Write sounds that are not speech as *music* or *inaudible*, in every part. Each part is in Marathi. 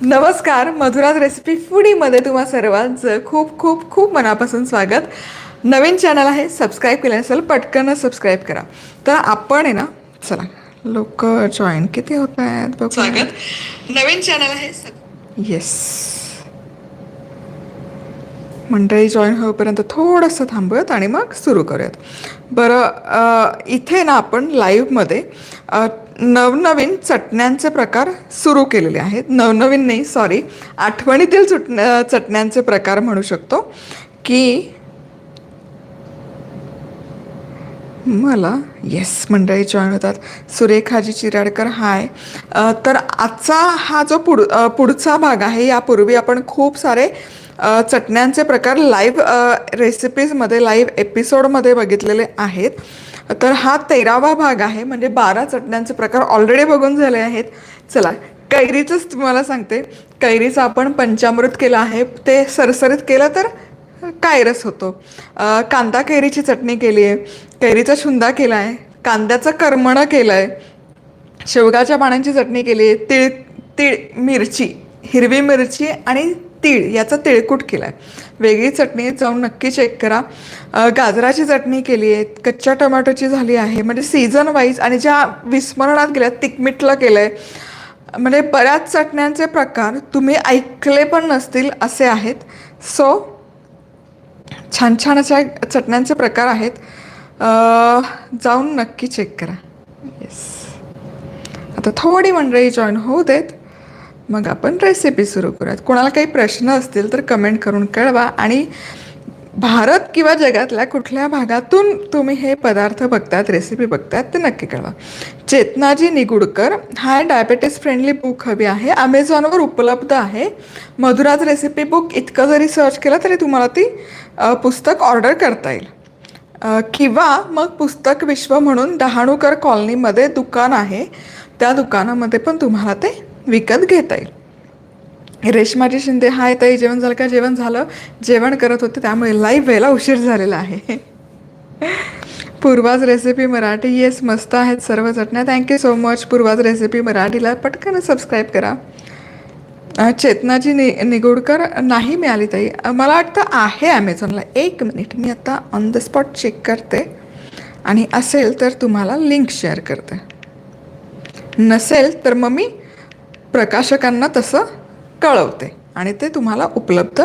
नमस्कार मधुराज रेसिपी फूडीमध्ये तुम्हा सर्वांचं खूप खूप खूप मनापासून स्वागत. नवीन चॅनल आहे सबस्क्राईब केलं असेल पटकन सबस्क्राईब करा. तर आपण आहे ना चला लोक जॉईन किती होत आहेत बघू. स्वागत. नवीन चॅनल आहे येस मंडळी जॉईन होईपर्यंत थोडंसं थांबूयात आणि मग सुरू करूयात. बरं इथे ना आपण लाईव्हमध्ये नवनवीन चटण्यांचे प्रकार सुरू केलेले आहेत. नवनवीन नाही सॉरी आठवणीतील चुटण्या चटण्यांचे प्रकार म्हणू शकतो की मला येस मंडळी जॉईन होतात. सुरेखाजी चिराडकर हाय तर आजचा हा जो पुढ पुढचा भाग आहे यापूर्वी आपण खूप सारे चटण्यांचे प्रकार लाईव्ह रेसिपीजमध्ये लाईव्ह एपिसोडमध्ये बघितलेले आहेत. तर हा तेरावा भाग आहे म्हणजे बारा चटण्यांचे प्रकार ऑलरेडी बघून झाले आहेत. चला कैरीचंच तुम्हाला सांगते. कैरीचं आपण पंचामृत केलं आहे. ते सरसरीत केलं तर? कायरस होतो? कांदा कैरीची चटणी केली आहे कैरीचा छुंदा केला आहे कांद्याचं करमणं केलं आहे शेवगाच्या पाण्याची चटणी केली आहे तिळ तिळ मिरची हिरवी मिरची आणि तीळ याचा तिळकूट केला आहे वेगळी चटणी जाऊन नक्की चेक करा. गाजराची चटणी केली आहे कच्च्या टोमॅटोची झाली आहे म्हणजे सीझन वाईज आणि ज्या विस्मरणात गेल्या तिकमिटला केलं आहे म्हणजे बऱ्याच चटण्यांचे प्रकार तुम्ही ऐकले पण नसतील असे आहेत. सो छान छान अशा चटण्यांचे प्रकार आहेत. जाऊन नक्की चेक करा. येस आता थोडी मंडळी जॉईन होऊ देत. मग आपण रेसिपी सुरू करूयात. कोणाला काही प्रश्न असतील तर कमेंट करून कळवा. आणि भारत किंवा जगातल्या कुठल्या भागातून तुम्ही हे पदार्थ बघतात रेसिपी बघतात ते नक्की कळवा. चेतनाजी निगुडकर हा डायबेटीस फ्रेंडली बुक हवी आहे. अमेझॉनवर उपलब्ध आहे. मधुराज रेसिपी बुक इतकं जरी सर्च केलं तरी तुम्हाला ती पुस्तक ऑर्डर करता येईल. किंवा मग पुस्तक विश्व म्हणून डहाणूकर कॉलनीमध्ये दुकान आहे त्या दुकानामध्ये पण तुम्हाला ते विकत घेता येईल. रेशमाजी शिंदे हाय ताई जेवण झालं का? जेवण झालं. जेवण करत होते त्यामुळे लाईव्ह व्हायला उशीर झालेला आहे. *laughs* पूर्वाज रेसिपी मराठी. येस मस्त आहेत सर्व चटण्या thank you so much Purvaj recipe मराठीला पटकन सबस्क्राईब करा. चेतनाजी नि निगुडकर नाही मिळाली ताई. मला वाटतं आहे ॲमेझॉनला एक मिनिट मी आता ऑन द स्पॉट चेक करते. आणि असेल तर तुम्हाला लिंक शेअर करते. नसेल तर मग मी प्रकाशकांना तसं कळवते. आणि ते तुम्हाला उपलब्ध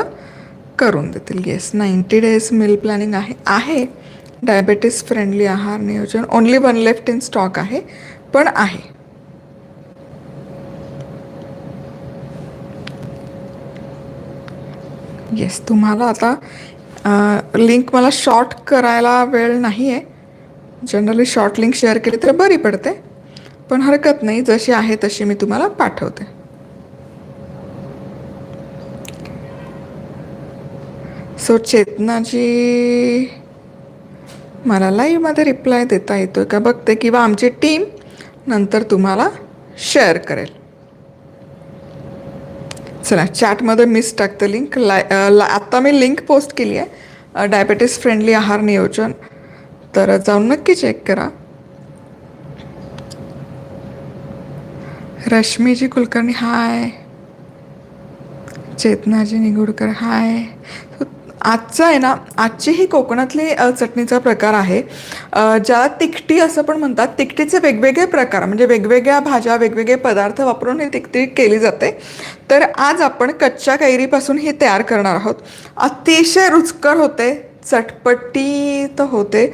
करून देतील. Yes ninety days meal planning आहे आहे. डायबेटीस फ्रेंडली आहार नियोजन. Only one left in stock आहे पण आहे. येस तुम्हाला आता लिंक मला शॉर्ट करायला वेळ नाही आहे जनरली शॉर्ट लिंक शेअर केली तर बरी पडते. पण हरकत नाही जशी आहे तशी मी तुम्हाला पाठवते. सो चेतनाजी मला लाईव्हमध्ये रिप्लाय देता येतो का? बघते किंवा आमची टीम नंतर तुम्हाला शेअर करेल. चला चॅटमध्ये मिस टाकते लिंक लाय ला आत्ता मी लिंक पोस्ट केली आहे. डायबेटीस फ्रेंडली आहार नियोजन. तर जाऊन नक्की चेक करा. रश्मीजी कुलकर्णी हाय चेतनाजी निगुडकर हाय आजचं आहे ना आजची ही कोकणातली चटणीचा प्रकार आहे. ज्याला तिकटी असं पण म्हणतात. तिकटीचे वेगवेगळे प्रकार म्हणजे वेगवेगळ्या भाज्या वेगवेगळे पदार्थ वापरून ही तिकटी केली जाते. तर आज आपण कच्च्या कैरीपासून ही तयार करणार आहोत. अतिशय रुचकर होते. चटपटी तर होते.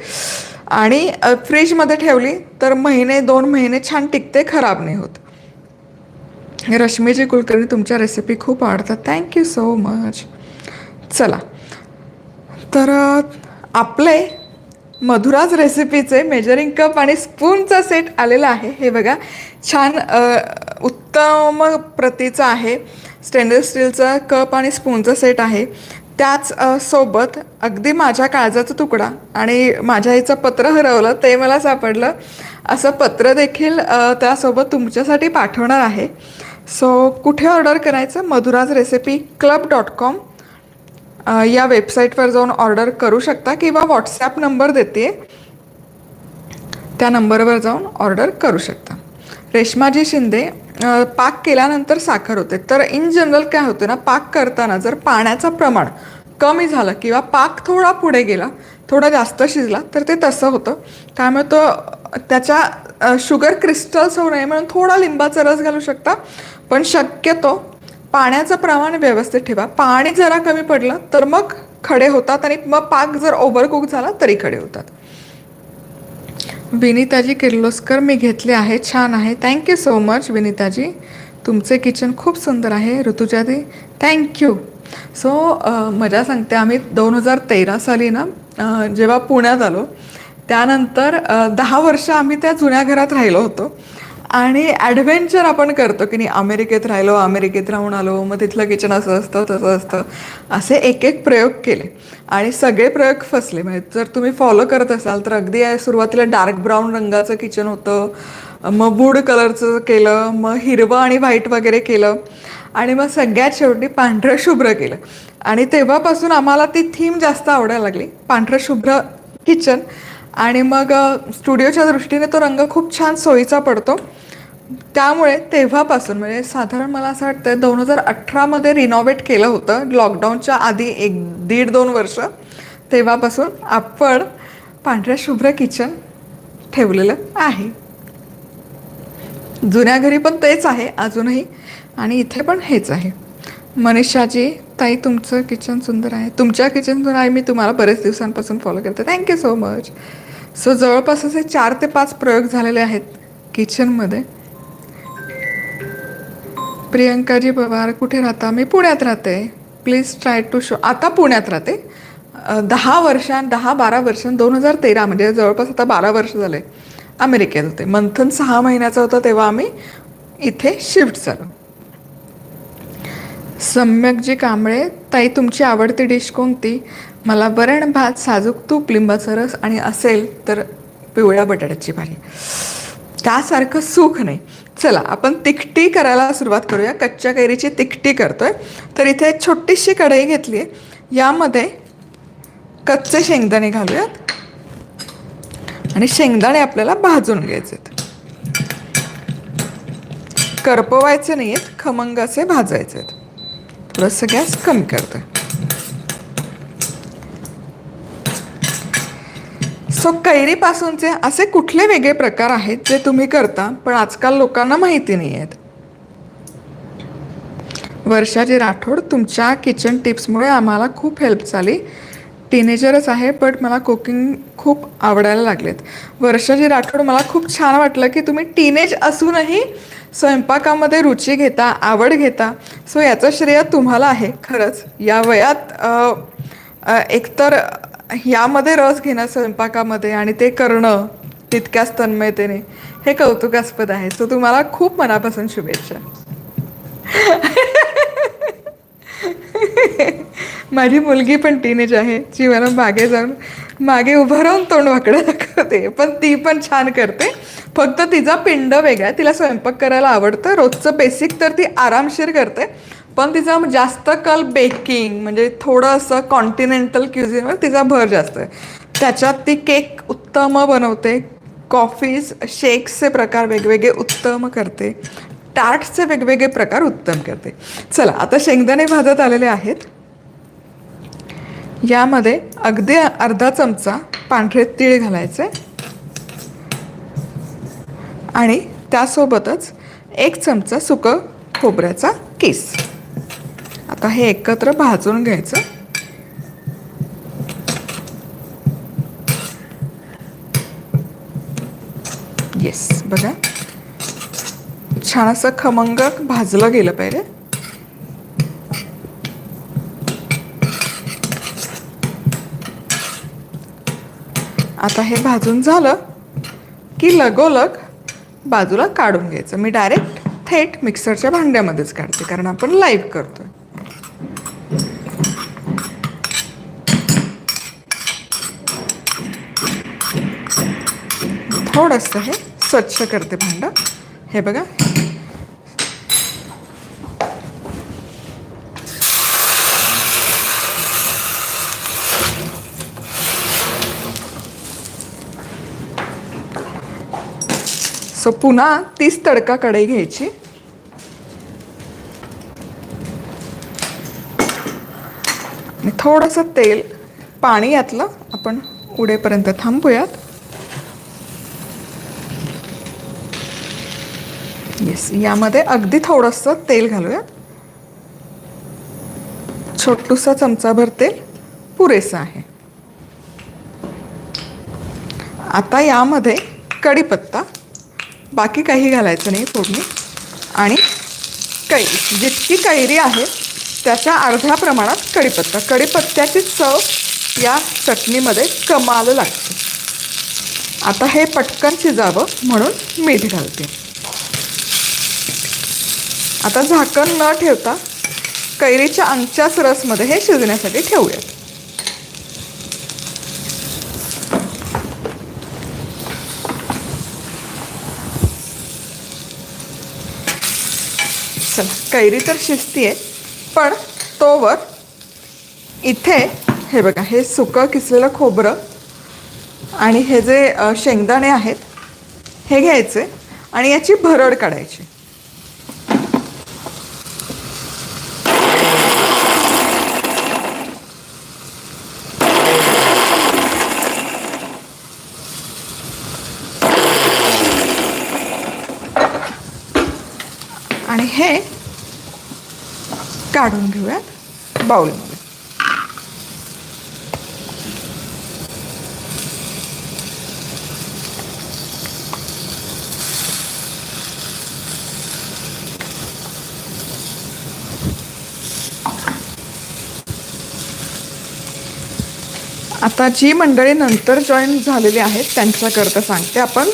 आणि फ्रीजमध्ये ठेवली तर महिने दोन महिने छान टिकते खराब नाही होत. रश्मीजी कुलकर्णी तुमच्या रेसिपी खूप आवडतात. थँक्यू सो मच चला. तर आपले मधुराज रेसिपीचे मेजरिंग कप आणि स्पूनचा सेट आलेला आहे. हे बघा छान उत्तम प्रतीचा आहे. स्टेनलेस स्टीलचा कप आणि स्पूनचा सेट आहे. त्याच सोबत अगदी माझ्या काळजाचा तुकडा आणि माझ्या आईचं पत्र हरवलं ते मला सापडलं. असं पत्र देखील त्यासोबत तुमच्यासाठी पाठवणार आहे. सो कुठे ऑर्डर करायचं? Madhura's recipe club dot com या वेबसाईटवर जाऊन ऑर्डर करू शकता किंवा व्हॉट्सॲप नंबर देते. त्या नंबरवर जाऊन ऑर्डर करू शकता. रेश्माजी शिंदे पाक केल्यानंतर साखर होते. तर इन जनरल काय होतं ना पाक करताना जर पाण्याचं प्रमाण कमी झालं किंवा पाक थोडा पुढे गेला थोडा जास्त शिजला तर ते तसं होतं. त्यामुळे तो त्याच्या शुगर क्रिस्टल्स होऊ नये म्हणून थोडा लिंबाचा रस घालू शकता. पण शक्यतो पाण्याचं प्रमाण व्यवस्थित ठेवा. पाणी जरा कमी पडलं तर मग खडे होतात आणि मग पाक जर ओव्हरकुक झाला तरी खडे होतात. विनिताजी किर्लोस्कर मी घेतले आहे. छान आहे. Thank you so much Vinitaji. तुमचे किचन खूप सुंदर आहे. ऋतुजादी थँक्यू सो मजा सांगते आम्ही दोन हजार तेरा साली ना जेव्हा पुण्यात आलो त्यानंतर दहा वर्ष आम्ही त्या जुन्या घरात राहिलो होतो. आणि ॲडव्हेंचर आपण करतो की नाही अमेरिकेत राहिलो अमेरिकेत राहून आलो मग तिथलं किचन असं असतं तसं असतं. असे एक एक प्रयोग केले. आणि सगळे प्रयोग फसले. म्हणजे जर तुम्ही फॉलो करत असाल तर अगदी सुरुवातीला डार्क ब्राऊन रंगाचं किचन होतं. मग बूड कलरचं केलं मग हिरवं आणि व्हाईट वगैरे केलं. आणि मग सगळ्यात शेवटी पांढरं शुभ्र केलं. आणि तेव्हापासून आम्हाला ती थीम जास्त आवडायला लागली. पांढरं शुभ्र किचन आणि मग स्टुडिओच्या दृष्टीने तो रंग खूप छान सोयीचा पडतो. त्यामुळे तेव्हापासून म्हणजे साधारण मला असं वाटतं दोन हजार अठरामध्ये रिनोव्हेट केलं होतं लॉकडाऊनच्या आधी एक दीड दोन वर्ष. तेव्हापासून आपण पांढऱ्या शुभ्र किचन ठेवलेलं आहे. जुन्या घरी पण तेच आहे अजूनही. आणि इथे पण हेच आहे. मनीषाजी ताई तुमचं किचन सुंदर आहे. तुमच्या किचनतून आहे मी तुम्हाला बरेच दिवसांपासून फॉलो करते. थँक्यू सो मच सो जवळपास असे चार ते पाच प्रयोग झालेले आहेत किचनमध्ये प्रियंकाजी पवार कुठे राहता? मी पुण्यात राहते. प्लीज ट्राय टू शो आता पुण्यात राहते. दहा वर्षां दहा बारा वर्षां दोन हजार तेरा म्हणजे जवळपास आता बारा वर्ष झाले अमेरिकेत होते. मंथन सहा महिन्याचं होतं तेव्हा आम्ही इथे शिफ्ट झालो. सम्यकजी कांबळे ताई तुमची आवडती डिश कोणती? मला वरण भात साजूक तूप लिंबाचा रस आणि असेल तर पिवळ्या बटाट्याची भाजी. त्यासारखं सुख नाही. चला आपण तिखटी करायला सुरुवात करूया. कच्च्या कैरीची तिखटी करतोय. तर इथे एक छोटीशी कढई घेतली आहे. यामध्ये कच्चे शेंगदाणे घालूयात. आणि शेंगदाणे आपल्याला भाजून घ्यायचे करपवायचे नाही आहेत खमंग असे भाजायचे आहेत. थोडंसं गॅस कमी करते सो कैरीपासूनचे असे कुठले वेगळे प्रकार आहेत जे तुम्ही करता पण आजकाल लोकांना माहिती नाही आहेत वर्षाजी राठोड तुमच्या किचन टिप्समुळे आम्हाला खूप हेल्प झाली टीनेजरच आहे बट मला कुकिंग खूप आवडायला लागलेत वर्षाजी राठोड मला खूप छान वाटलं की तुम्ही टीनेज असूनही स्वयंपाकामध्ये रुची घेता आवड घेता सो याचं श्रेय तुम्हाला आहे खरंच. या वयात एकतर यामध्ये रस घेणं स्वयंपाकामध्ये आणि ते करणं तितक्याच तन्मयतेने हे कौतुकास्पद आहे. सो तुम्हाला खूप मनापासून शुभेच्छा. *laughs* माझी मुलगी पण टीनेज आहे. जी मला मागे जाऊन मागे उभं राहून तोंड वाकडं दाखवते पण ती पण छान करते. फक्त तिचा पिंड वेगळा आहे. तिला स्वयंपाक करायला आवडतं. रोजचं बेसिक तर ती आरामशीर करते. पण तिचा जास्त कल बेकिंग म्हणजे थोडं असं कॉन्टिनेंटल क्युझिनवर तिचा भर जास्त आहे. त्याच्यात ती केक उत्तम बनवते. कॉफीज शेक्सचे प्रकार वेगवेगळे उत्तम करते. टार्ट्सचे वेगवेगळे प्रकार उत्तम करते. चला आता शेंगदाणे भाजत आलेले आहेत. यामध्ये अगदी अर्धा चमचा पांढरे तीळ घालायचे. आणि त्यासोबतच एक चमचा सुकं खोबऱ्याचा किस. आता हे एकत्र भाजून घ्यायचं. येस बघा. छान असं खमंग भाजलं गेलं पाहिजे. आता हे भाजून झालं की लगोलग बाजूला काढून घ्यायचं. मी डायरेक्ट थेट मिक्सरच्या भांड्यामध्येच काढते कारण आपण लाईव्ह करतोय. थोडंसं हे स्वच्छ करते भांडं. हे बघा सो पुन्हा तीच तडका कढई घ्यायची. आणि थोडंसं तेल पाणी यातलं आपण उडेपर्यंत थांबूयात. येस यामध्ये अगदी थोडंसं तेल घालूया छोटूसा चमचाभर तेल पुरेसं आहे. आता यामध्ये कढीपत्ता. बाकी काही घालायचं नाही फोडणी. आणि कैरी जितकी कैरी आहे त्याच्या अर्ध्या प्रमाणात कढीपत्ता. कढीपत्त्याची चव या चटणीमध्ये कमाल लागते. आता हे पटकन शिजावं म्हणून मीठ घालते. आता झाकण न ठेवता कैरीच्या अंगच्याच रसमध्ये हे शिजण्यासाठी ठेवूयात चला कैरी तर शिजतीये पण तोवर इथे हे बघा हे सुकं किसलेलं खोबरं आणि हे जे शेंगदाणे आहेत हे घ्यायचे आणि याची भरड काढायची आणि हे काढून घेऊयात बाउलमध्ये. आता जी मंडळी नंतर जॉईन झालेली आहेत त्यांच्याकरता सांगते आपण.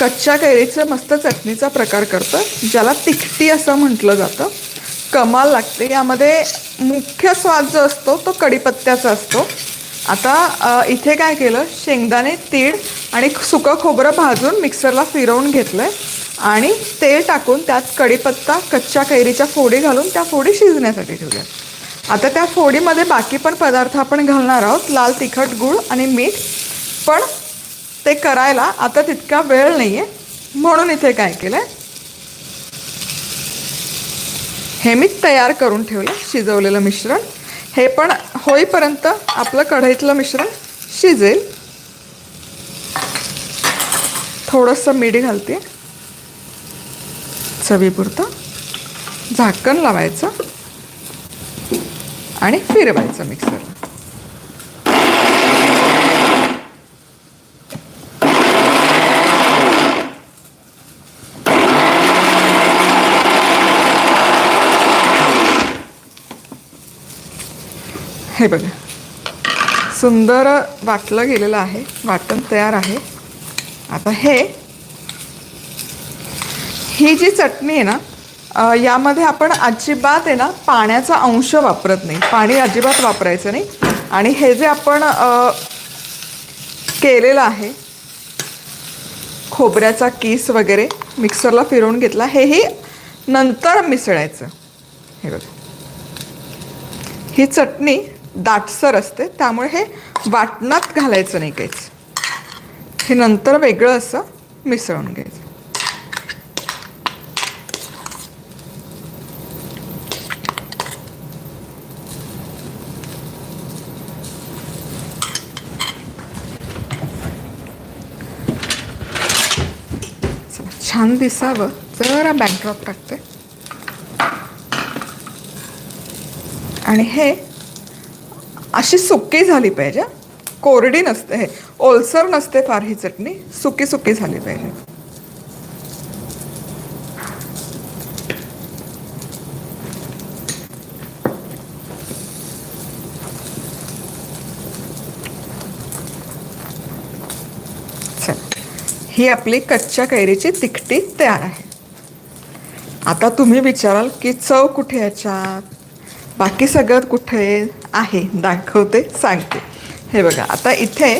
कच्च्या कैरीचं मस्त चटणीचा प्रकार करतो ज्याला तिखटी असं म्हटलं जातं. कमाल लागते. यामध्ये मुख्य स्वाद जो असतो तो कढीपत्त्याचा असतो. आता इथे काय केलं? शेंगदाणे तीळ आणि सुकं खोबरं भाजून मिक्सरला फिरवून घेतलं आहे आणि तेल टाकून त्यात कढीपत्ता कच्च्या कैरीच्या फोडी घालून त्या फोडी शिजण्यासाठी ठेवल्या आता त्या फोडीमध्ये बाकी पण पदार्थ आपण घालणार आहोत. लाल तिखट गूळ आणि मीठ. पण ते करायला आता तितका वेळ नाही आहे म्हणून इथे काय केलं आहे हे मी तयार करून ठेवलं शिजवलेलं मिश्रण. हे पण होईपर्यंत आपलं कढईतलं मिश्रण शिजेल. थोडंसं मीठ घालते. चवीपुरतं झाकण लावायचं आणि फिरवायचं मिक्सर हे बघा. सुंदर वाटलं गेलेलं आहे. वाटण तयार आहे. आता हे ही जी चटणी आहे ना यामध्ये आपण अजिबात आहे ना पाण्याचा अंश वापरत नाही. पाणी अजिबात वापरायचं नाही. आणि हे जे आपण केलेलं आहे खोबऱ्याचा किस वगैरे मिक्सरला फिरवून घेतला हेही नंतर मिसळायचं. हे बघा. ही चटणी दाटसर असते त्यामुळे हे वाटणात घालायचं नाही काहीच. हे नंतर वेगळं असं मिसळून घ्यायचं. छान दिसावं जरा बॅकड्रॉप टाकते. आणि हे अशी सुकी झाली पाहिजे. कोरडी नसते हे. ओलसर नसते फार ही चटणी. सुकी सुकी झाली पाहिजे. ही आपली कच्च्या कैरीची तिखटी तयार आहे. आता तुम्ही विचाराल की चव कुठे याच्यात? बाकी सगळं कुठे आहे? दाखवते सांगते. हे बघा आता इथे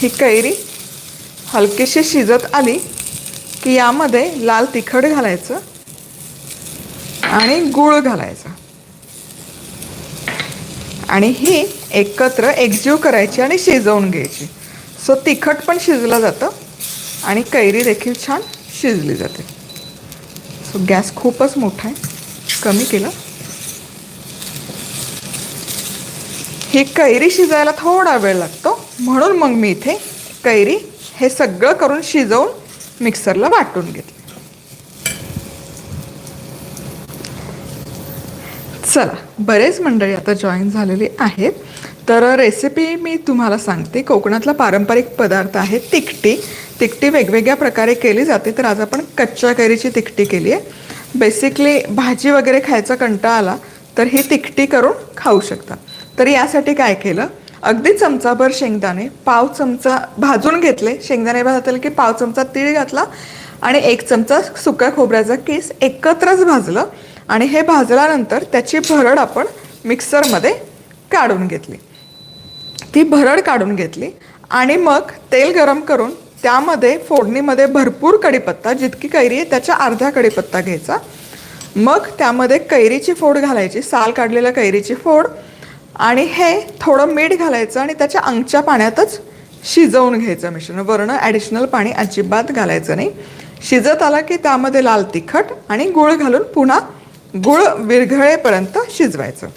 ही कैरी हलकीशी शिजत आली की यामध्ये लाल तिखट घालायचं आणि गूळ घालायचा. आणि ही एकत्र एकजीव करायची आणि शिजवून घ्यायची. सो तिखट पण शिजलं जातं आणि कैरी देखील छान शिजली जाते. सो गॅस खूपच मोठा आहे. कमी केलं. ही कैरी शिजायला थोडा वेळ लागतो. म्हणून मग मी इथे कैरी हे सगळं करून शिजवून मिक्सरला वाटून घेतली. चला बरेच मंडळी आता जॉईन झालेली आहेत. तर रेसिपी मी तुम्हाला सांगते. कोकणातला पारंपरिक पदार्थ आहे तिकटी तिकटी वेगवेगळ्या प्रकारे केली जाते. तर आज आपण कच्च्या कैरीची तिकटी केली आहे. बेसिकली भाजी वगैरे खायचा कंटाळा आला तर ही तिकटी करून खाऊ शकता. तर यासाठी काय केलं अगदी चमचाभर शेंगदाणे पाव चमचा भाजून घेतले. शेंगदाणे भाजले की पाव चमचा तीळ घातला आणि एक चमचा सुक्या खोबऱ्याचा केस एकत्रच भाजलं आणि हे भाजल्यानंतर त्याची भरड आपण मिक्सरमध्ये काढून घेतली. ती भरड काढून घेतली आणि मग तेल गरम करून त्यामध्ये फोडणीमध्ये भरपूर कढीपत्ता जितकी कैरी आहे त्याच्या अर्धा कडीपत्ता घ्यायचा. मग त्यामध्ये कैरीची फोड घालायची साल काढलेल्या कैरीची फोड. आणि हे थोडं मीठ घालायचं आणि त्याच्या अंगच्या पाण्यातच शिजवून घ्यायचं मिश्रण. वरनं ॲडिशनल पाणी अजिबात घालायचं नाही. शिजत आला की त्यामध्ये लाल तिखट आणि गुळ घालून पुन्हा गुळ विरघळेपर्यंत शिजवायचं.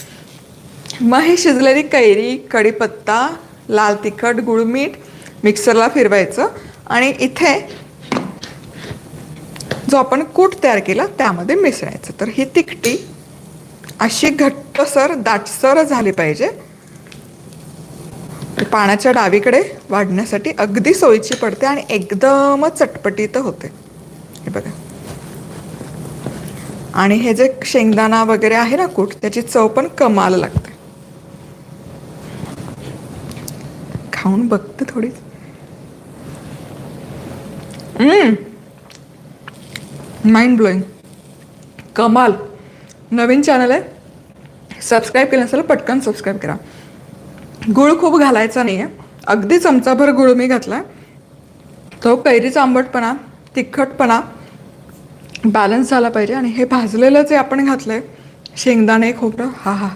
मग ही शिजलेली कैरी कढीपत्ता लाल तिखट गुळ मीठ मिक्सरला फिरवायचं. आणि इथे जो आपण कूट तयार केला त्यामध्ये मिसळायचं. तर ही तिखटी अशी घट्टसर दाटसर झाली पाहिजे. पाण्याच्या डावीकडे वाढण्यासाठी अगदी सोयीची पडते आणि एकदमच चटपटीत होते. हे बघा. आणि हे जे शेंगदाणा वगैरे आहे ना कूट त्याची चव पण कमाल लागते. खाऊन बघते थोडी. Mm. माइंड ब्लोईंग कमाल. नवीन चॅनल आहे. सबस्क्राईब केलं असेल पटकन सबस्क्राईब करा. गुळ खूप घालायचा नाही आहे अगदी चमचाभर गुळ मी घातला तो कैरीचा आंबटपणा तिखटपणा बॅलन्स झाला पाहिजे आणि हे भाजलेलं जे आपण घातलं आहे शेंगदाणे खोबरं हा हा.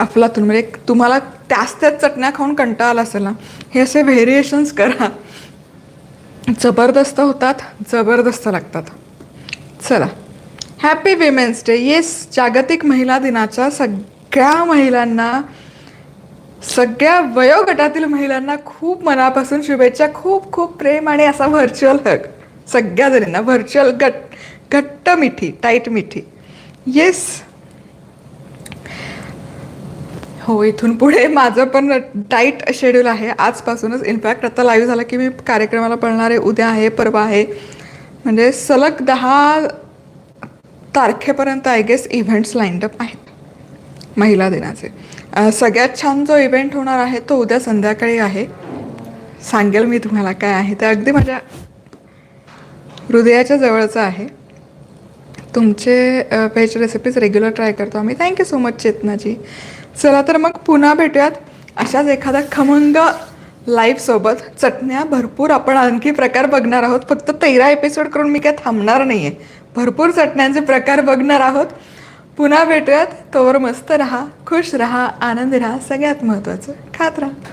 अफलातून म्हणजे तुम्हाला त्याच त्याच चटण्या खाऊन कंटाळा आला असेल ना. हे असे व्हेरिएशन्स करा. जबरदस्त होतात जबरदस्त लागतात. चला. हॅपी विमेन्स डे येस जागतिक महिला दिनाच्या सगळ्या महिलांना सगळ्या वयोगटातील महिलांना खूप मनापासून शुभेच्छा खूप खूप प्रेम आणि असा व्हर्च्युअल हक सगळ्या जणींना व्हर्च्युअल गट घट्ट मिठी टाईट मिठी. येस हो इथून पुढे माझं पण टाईट शेड्यूल आहे. आजपासूनच इनफॅक्ट आता लाईव्ह झालं की मी कार्यक्रमाला पळणार आहे. उद्या आहे परवा आहे. म्हणजे सलग दहा तारखेपर्यंत आय गेस इव्हेंट्स लाईंडअप आहेत. महिला दिनाचे. सगळ्यात छान जो इव्हेंट होणार आहे तो उद्या संध्याकाळी आहे. सांगेल मी तुम्हाला काय आहे. ते अगदी माझ्या हृदयाच्या जवळचं आहे. तुमचे व्हेज रेसिपीज रेग्युलर ट्राय करतो आम्ही. Thank you so much Chetnaji. चला तर मग पुन्हा भेटूयात. अशाच एखादा खमंग लाईफसोबत चटण्या भरपूर आपण आणखी प्रकार बघणार आहोत. फक्त तेरा एपिसोड करून मी काय थांबणार नाही आहे भरपूर चटण्यांचे प्रकार बघणार आहोत. पुन्हा भेटूयात. तोवर मस्त राहा खुश राहा आनंद राहा सगळ्यात महत्त्वाचं खात राहा.